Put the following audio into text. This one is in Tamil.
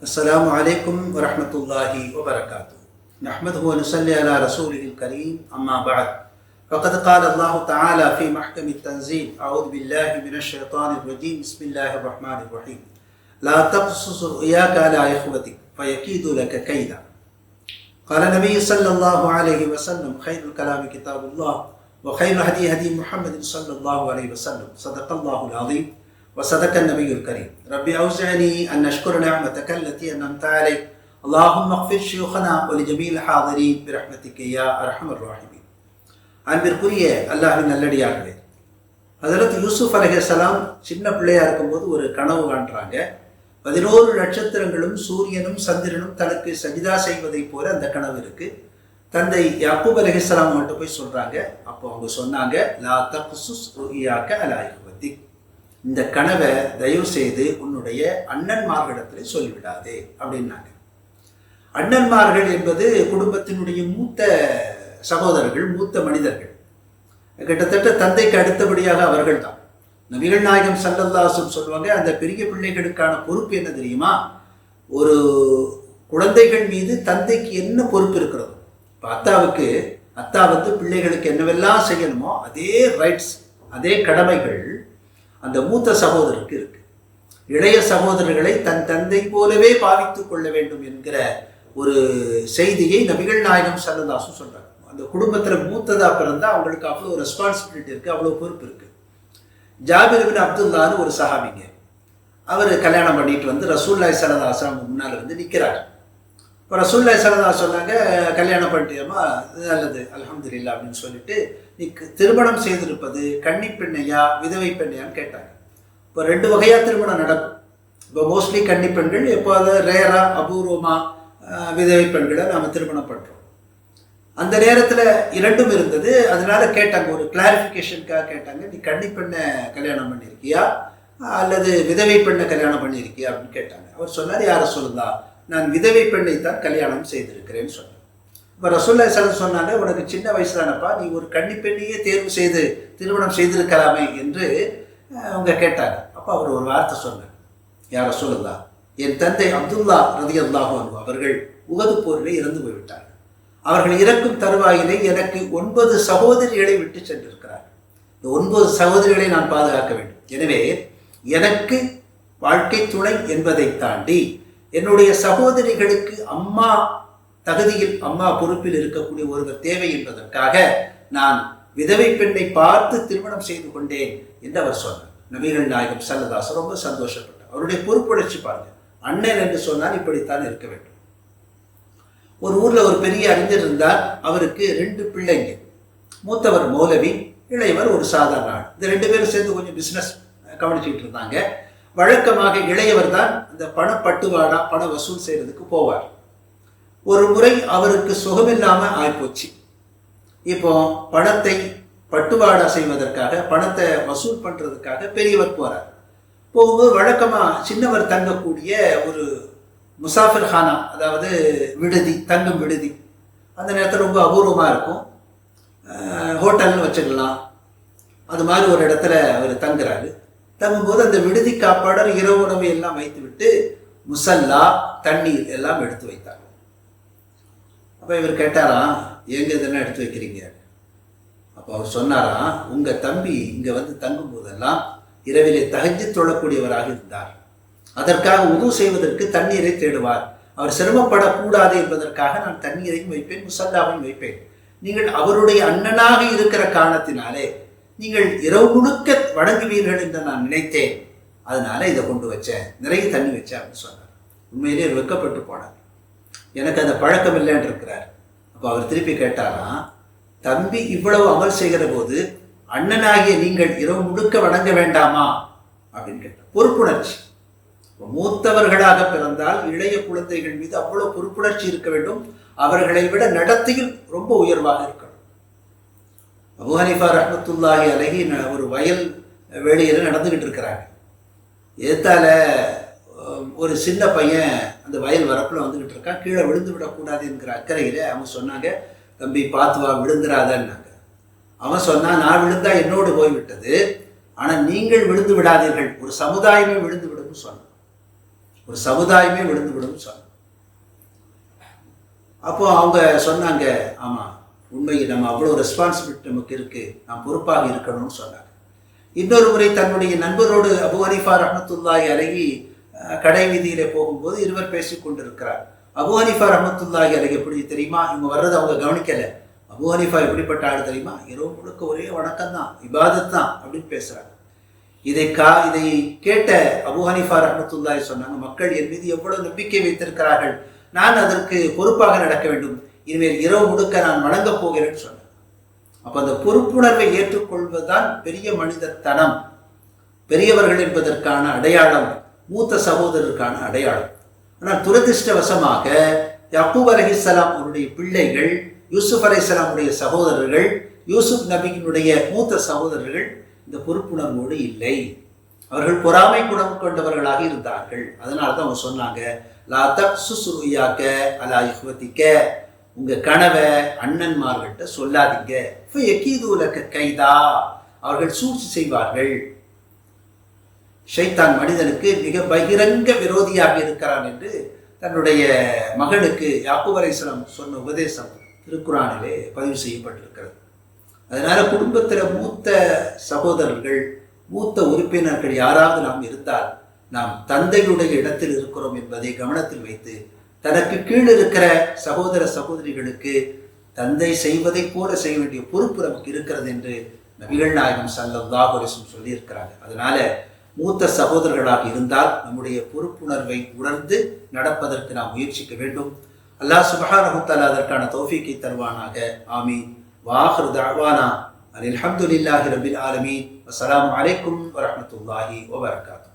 السلام عليكم ورحمة الله وبركاته. نحمده ونصلي على رسوله الكريم. أما بعد فقد قال الله تعالى في محكم التنزيل أعوذ بالله من الشيطان الرجيم. بسم الله الرحمن الرحيم. لا تقصص رؤياك على إخوتك فيكيد لك كيدا. قال النبي صلى الله عليه وسلم خير الكلام كتاب الله وخير الهدي هدي محمد صلى الله عليه وسلم. صدق الله العظيم. وصدق النبي الكريم ربي أوزعني أن أشكر نعمتك التي أنعمت علي اللهم اغفر شيوخنا ولجميع الحاضرين برحمتك يا أرحم الراحمين அன்பிற்குரிய அல்லாஹின் நல்லடியார்களே ஹதரத் யூசுப் அலைஹிஸ்ஸலாம் சின்ன பிள்ளையா இருக்கும்போது ஒரு கனவு காண்றாங்க பதினோரு நட்சத்திரங்களும் சூரியனும் சந்திரனும் தனக்கு சஜிதா செய்வதைப் போல அந்த கனவு இருக்கு தந்தை யாக்கூப் அலைஹிஸ்ஸலாம் அவங்கள்ட்ட போய் சொல்றாங்க அப்போ அவங்க சொன்னாங்க லா தப்சுஸ் ருஹியாக்க அலாயுவதி இந்த கனவை தயவு செய்து உன்னுடைய அண்ணன்மார்களிடத்தில் சொல்லிவிடாதே அப்படின்னாங்க. அண்ணன்மார்கள் என்பது குடும்பத்தினுடைய மூத்த சகோதரர்கள் மூத்த மனிதர்கள். கிட்டத்தட்ட தந்தைக்கு அடுத்தபடியாக அவர்கள் தான் நபிகள் நாயகம் சல்லல்லாசும் சொல்லுவாங்க அந்த பெரிய பிள்ளைகளுக்கான பொறுப்பு என்ன தெரியுமா? ஒரு குழந்தைகள் மீது தந்தைக்கு என்ன பொறுப்பு இருக்கிறதோ. இப்போ அத்தாவுக்கு அத்தா வந்து பிள்ளைகளுக்கு என்னவெல்லாம் செய்யணுமோ அதே ரைட்ஸ் அதே கடமைகள் அந்த மூத்த சகோதரருக்கு இருக்கு. இளைய சகோதரர்களை தன் தந்தை போலவே பாவித்துக் கொள்ள வேண்டும் என்கிற ஒரு செய்தியை நபிகள் நாயகம் சல்லதாசும் சொல்றாங்க அந்த குடும்பத்தில் மூத்ததா பிறந்தா அவங்களுக்கு அவ்வளோ ரெஸ்பான்சிபிலிட்டி இருக்கு அவ்வளோ பொறுப்பு இருக்கு. ஜாபிர்பின் அப்துல்லான்னு ஒரு சஹாபிங்க. அவர் கல்யாணம் பண்ணிட்டு வந்து ரசூல்லாய் சலதாசம் முன்னால் வந்து நிற்கிறார் இப்போ ரசூல்லாய் சலதா சொன்னாங்க கல்யாணம் பண்ணிட்டியம்மா? நல்லது அல்ஹம்துலில்லாஹ் அப்படின்னு சொல்லிட்டு நீ திருமணம் செய்திருப்பது கன்னி பெண்ணையா விதவை பெண்ணையான்னு கேட்டாங்க. இப்போ ரெண்டு வகையாக திருமணம் நடக்கும். இப்போ மோஸ்ட்லி கன்னி பெண்கள் எப்போது ரேரா அபூர்வமாக விதவை பெண்களை நாம் திருமணம் பண்ணுறோம் அந்த நேரத்தில் இரண்டும் இருந்தது. அதனால கேட்டாங்க ஒரு கிளாரிஃபிகேஷனுக்காக கேட்டாங்க நீ கன்னி பெண்ணை கல்யாணம் பண்ணியிருக்கியா? அல்லது விதவை பெண்ணை கல்யாணம் பண்ணியிருக்கியா? அப்படின்னு கேட்டாங்க. அவர் சொன்னார் யாரை சொல்லுதா? நான் விதவை பெண்ணை தான் கல்யாணம் செய்திருக்கிறேன்னு சொன்னார். இப்போ ரசூல்லா சார் சொன்னாங்க உனக்கு சின்ன வயசுதானப்பா நீ ஒரு கன்னி பெண்ணையே தேர்வு செய்து திருமணம் செய்திருக்கலாமே என்று அவங்க கேட்டாங்க. அப்போ அவர் ஒரு வார்த்தை சொன்னார். யார் சொல்லுதா என் தந்தை அப்துல்லா ரதி அல்லாஹு அவர்கள் உகது போரிலே இறந்து போய்விட்டார். அவர்கள் இறக்கும் தருவாயிலே எனக்கு ஒன்பது சகோதரிகளை விட்டு சென்றிருக்கிறார். இந்த ஒன்பது சகோதரிகளை நான் பாதுகாக்க வேண்டும். எனவே எனக்கு வாழ்க்கை துணை என்பதை தாண்டி என்னுடைய சகோதரிகளுக்கு அம்மா தகுதியில் அம்மா பொறுப்பில் இருக்கக்கூடிய ஒருவர் தேவை என்பதற்காக நான் விதவை பெண்ணை பார்த்து திருமணம் செய்து கொண்டேன் என்று அவர் சொன்னார். நபிகள் நாயகம் சல்லதாஸ் ரொம்ப சந்தோஷப்பட்டார். அவருடைய பொறுப்புணர்ச்சி பாருங்க. அண்ணன் என்று சொன்னால் இப்படித்தான் இருக்க வேண்டும். ஒரு ஊர்ல ஒரு பெரிய அறிஞர் இருந்தார். அவருக்கு ரெண்டு பிள்ளைங்க. மூத்தவர் மௌலவி இளையவர் ஒரு சாதாரண ஆள் இந்த ரெண்டு பேரும் சேர்ந்து கொஞ்சம் பிசினஸ் கவனிச்சுட்டு இருந்தாங்க. வழக்கமாக இளையவர் தான் இந்த பணப்பட்டுவாடா பண வசூல் செய்யறதுக்கு போவார். ஒரு முறை அவருக்கு சுகமில்லாமல் ஆகிப்போச்சு இப்போ பணத்தை பட்டுவாடா செய்வதற்காக பணத்தை வசூல் பண்ணுறதுக்காக பெரியவர் போகிறார் போகும்போது வழக்கமாக சின்னவர் தங்கக்கூடிய ஒரு முசாஃபிர் ஹானா அதாவது விடுதி தங்கும் விடுதி அந்த நேரத்தில் ரொம்ப அபூர்வமாக இருக்கும். ஹோட்டல்னு வச்சுக்கலாம். அது மாதிரி ஒரு இடத்துல அவர் தங்குறாரு. தங்கும்போது அந்த விடுதி காப்பாளர் இரவு உணவு எல்லாம் வைத்து விட்டு முசல்லா தண்ணீர் எல்லாம் எடுத்து வைத்தார். அப்போ இவர் கேட்டாராம் எங்கே இதெல்லாம் எடுத்து வைக்கிறீங்க? அப்போ அவர் சொன்னாராம் உங்கள் தம்பி இங்கே வந்து தங்கும் போதெல்லாம் இரவிலே தகஞ்சு தொழக்கூடியவராக இருந்தார். அதற்காக உதவு செய்வதற்கு தண்ணீரை தேடுவார். அவர் சிரமப்படக்கூடாது என்பதற்காக நான் தண்ணீரையும் வைப்பேன் முசல்லாவையும் வைப்பேன். நீங்கள் அவருடைய அண்ணனாக இருக்கிற காரணத்தினாலே நீங்கள் இரவு முழுக்க வணங்குவீர்கள் என்று நான் நினைத்தேன். அதனால இதை கொண்டு வச்சேன். நிறைய தண்ணி வச்சேன் அப்படின்னு சொன்னார். உண்மையிலே வெக்கப்பட்டு போனார். எனக்கு அந்த பழக்கம் இல்லைன்னு இருக்கிறார். அப்போ அவர் திருப்பி கேட்டாராம் தம்பி இவ்வளவு அமல் செய்கிற போது அண்ணனாகிய நீங்கள் இரவு முழுக்க வணங்க வேண்டாமா? அப்படின்னு கேட்டார். பொறுப்புணர்ச்சி. மூத்தவர்களாக பிறந்தால் இளைய குழந்தைகள் மீது அவ்வளவு பொறுப்புணர்ச்சி இருக்க வேண்டும். அவர்களை விட நடத்தையில் ரொம்ப உயர்வாக இருக்கணும். அபு ஹனிஃபா ரஹமத்துல்லாஹி அலகி ஒரு வயல் வேலையில் நடந்துகிட்டு இருக்கிறாங்க. ஏத்தால ஒரு சின்ன பையன் அந்த வயல் வரப்புல வந்துகிட்டு இருக்கான் கீழே விழுந்து விடக்கூடாது என்கிற அக்கறையில அவங்க சொன்னாங்க தம்பி பார்த்து வா விழுந்துராதன்னாங்க அவன் சொன்னான் நான் விழுந்தா என்னோடு போய்விட்டது ஆனால் நீங்கள் விழுந்து விடாதீர்கள். ஒரு சமுதாயமே விழுந்து விடும்னு சொன்னான். ஒரு சமுதாயமே விழுந்து விடும் சொன்னான். அப்போ அவங்க சொன்னாங்க ஆமாம் உண்மையில் நம்ம அவ்வளோ ரெஸ்பான்சிபிலிட்டி நமக்கு இருக்கு நாம் பொறுப்பாக இருக்கணும்னு சொன்னாங்க. இன்னொரு முறை தன்னுடைய நண்பரோடு அபு ஹனீஃபா ரஹமத்துல்லாய் அருகி கடை வீதியிலே போகும்போது இருவர் பேசிக்கொண்டிருக்கிறார் அபு ஹனிஃபா ரஹமத்துல்லாஹி அலகி எப்படி தெரியுமா? இவங்க வர்றது அவங்க கவனிக்கல. அபு ஹனிஃபா எப்படிப்பட்ட ஆள் தெரியுமா? இரவு முழுக்க ஒரே வணக்கம் தான் இபாதத் தான் அப்படின்னு பேசுகிறாங்க இதை கா இதை கேட்ட அபு ஹனிஃபா ரஹமத்துல்லாஹி சொன்னாங்க மக்கள் என் மீது எவ்வளவு நம்பிக்கை வைத்திருக்கிறார்கள்? நான் அதற்கு பொறுப்பாக நடக்க வேண்டும். இனிமேல் இரவு முழுக்க நான் வணங்கப் போகிறேன்னு சொன்னேன் அப்ப அந்த பொறுப்புணர்வை ஏற்றுக்கொள்வதுதான் பெரிய மனிதத்தனம். பெரியவர்கள் என்பதற்கான அடையாளம். மூத்த சகோதரருக்கான அடையாளம். ஆனால் துரதிர்ஷ்டவசமாக யக்கூப் அலைஹிஸ்ஸலாம் அவருடைய பிள்ளைகள் யூசுப் அலைஹிஸ்ஸலாமுடைய சகோதரர்கள் யூசுப் நபியினுடைய மூத்த சகோதரர்கள் இந்த பொறுப்புணர்வோடு இல்லை. அவர்கள் பொறாமை குணம் கொண்டவர்களாக இருந்தார்கள். அதனால தான் அவங்க சொன்னாங்க லா தப் ருயாக்க அலா இஹ்வதிக்க. உங்க கனவை அண்ணன்மார்கள்ட்ட சொல்லாதீங்க. ஃபயகீதுலக கைதா. அவர்கள் சூழ்ச்சி செய்வார்கள். ஷைத்தான் மனிதனுக்கு மிக பகிரங்க விரோதியாக இருக்கிறான் என்று தன்னுடைய மகனுக்கு யாக்கூப் சொன்ன உபதேசம் திருக்குறானிலே பதிவு செய்யப்பட்டிருக்கிறது. அதனால் குடும்பத்தில் மூத்த சகோதரர்கள் மூத்த உறுப்பினர்கள் யாராவது நாம் இருந்தால் நாம் தந்தையுடைய இடத்தில் இருக்கிறோம் என்பதை கவனத்தில் வைத்து தனக்கு கீழ் இருக்கிற சகோதர சகோதரிகளுக்கு தந்தை செய்வதை போல செய்ய வேண்டிய பொறுப்பு நமக்கு இருக்கிறது என்று நபிகள் நாயகம் சல்லம் தாகுரசும் சொல்லியிருக்கிறாங்க. அதனால மூத்த சகோதரர்களாக இருந்தால் நம்முடைய பொறுப்புணர்வை உணர்ந்து நடப்பதற்கு நாம் முயற்சிக்க வேண்டும். அல்லாஹ் சுப்ஹானஹு தஆலா அதற்கான தோஃபிக்கை தருவானாக. ஆமீன். வாஹிர் தஅவானா அல்ஹம்துலில்லாஹி ரபில் ஆலமீன். அஸ்லாம் அலைக்கும் வரமத்துல்லாஹி வபர்காத்து